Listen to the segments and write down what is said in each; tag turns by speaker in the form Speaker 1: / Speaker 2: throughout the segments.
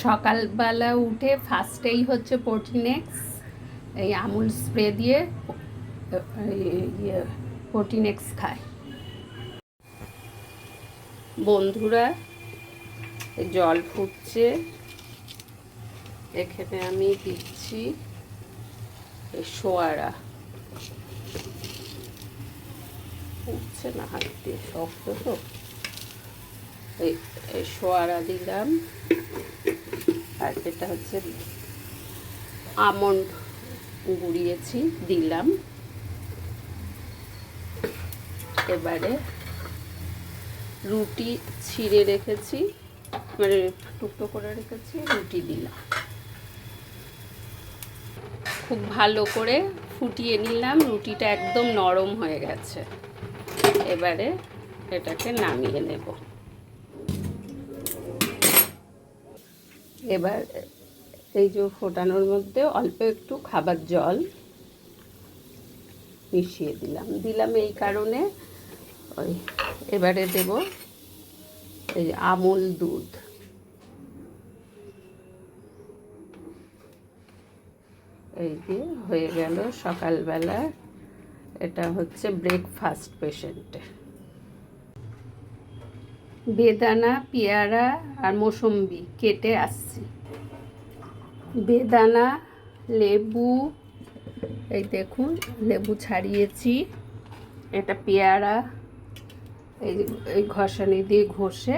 Speaker 1: সকালবেলা উঠে ফার্স্টেই হচ্ছে প্রোটিনেক্স এই আমুল স্প্রে দিয়ে ইয়ে প্রোটিনেক্স খায়। বন্ধুরা, জল ফুটছে। এখানে আমি দিচ্ছি সোয়ারা। উঠছে না, হাত দিয়ে শক্ত তো। এই এই সোয়ারা দিলাম। আর এটা হচ্ছে আমন্ড গুঁড়িয়েছি, দিলাম। এবারে রুটি ছিঁড়ে রেখেছি মানে টুকটো করে রেখেছি, রুটি দিলাম। খুব ভালো করে ফুটিয়ে নিলাম, রুটিটা একদম নরম হয়ে গেছে। এবারে এটাকে নামিয়ে নেব। এবার এই যে ফোটানোর মধ্যে অল্প একটু খাবার জল মিশিয়ে দিলাম। দিলাম এই কারণে ওই এবারে দেব এই আমুল দুধ। এই যে হয়ে গেল সকালবেলা, এটা হচ্ছে ব্রেকফাস্ট পেশেন্টে বেদানা, পেয়ারা আর মৌসম্বি কেটে আসছি। বেদানা, লেবু, এই দেখুন, লেবু ছাড়িয়েছি। এটা পেয়ারা, এই এই ঘষানি দিয়ে ঘষে।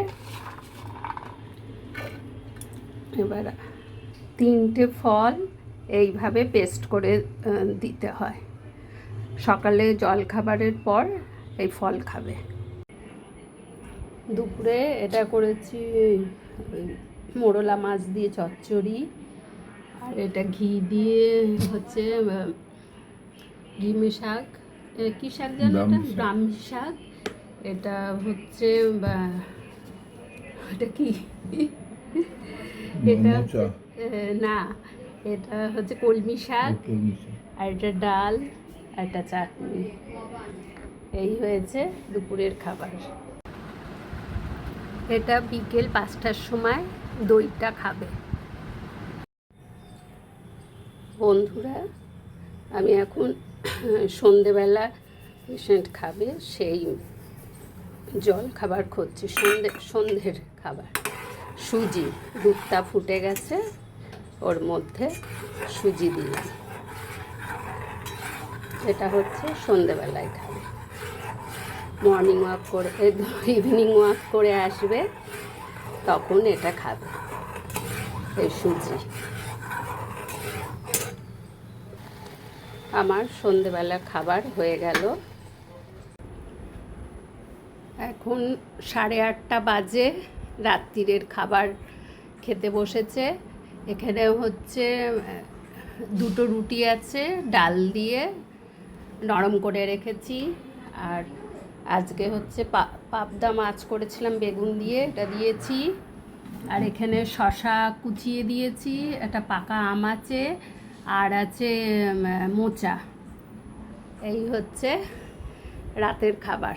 Speaker 1: এবার তিনটে ফল এইভাবে পেস্ট করে দিতে হয়। সকালে জল খাবারের পর এই ফল খাবে। দুপুরে এটা করেছি মোরলা মাছ দিয়ে চচ্চড়ি। আর এটা ঘি দিয়ে হচ্ছে ঘিমে শাক। কী শাক জানো এটা?
Speaker 2: ব্রাহ্মী শাক।
Speaker 1: এটা হচ্ছে এটা কি? এটা না এটা হচ্ছে কলমি শাক। আর এটা ডাল আর একটা চাটনি। এই হয়েছে দুপুরের খাবার। এটা বিকেল পাঁচটার সময় দইটা খাবে। বন্ধুরা, আমি এখন সন্ধেবেলা পেশেন্ট খাবে, সেই জল খাবার খুঁজছি, সন্ধে, সন্ধ্যের খাবার। সুজি, দুধটা ফুটে গেছে, ওর মধ্যে সুজি দিলাম এটা হচ্ছে সন্ধেবেলায় খাবে। মর্নিং ওয়াক করে ইভিনিং ওয়াক করে আসবে, তখন এটা খাবে, এই সুজি। আমার সন্ধেবেলা খাবার হয়ে গেল। এখন সাড়ে আটটা বাজে, রাত্রিরের খাবার খেতে বসেছে। এখানে হচ্ছে, দুটো রুটি আছে, ডাল দিয়ে নরম করে রেখেছি, আর আজকে হচ্ছে পাবদা মাছ করেছিলাম, বেগুন দিয়ে, এটা দিয়েছি। আর এখানে শশা কুচিয়ে দিয়েছি, একটা পাকা আম আছে, আর আছে মোচা। এই হচ্ছে রাতের খাবার।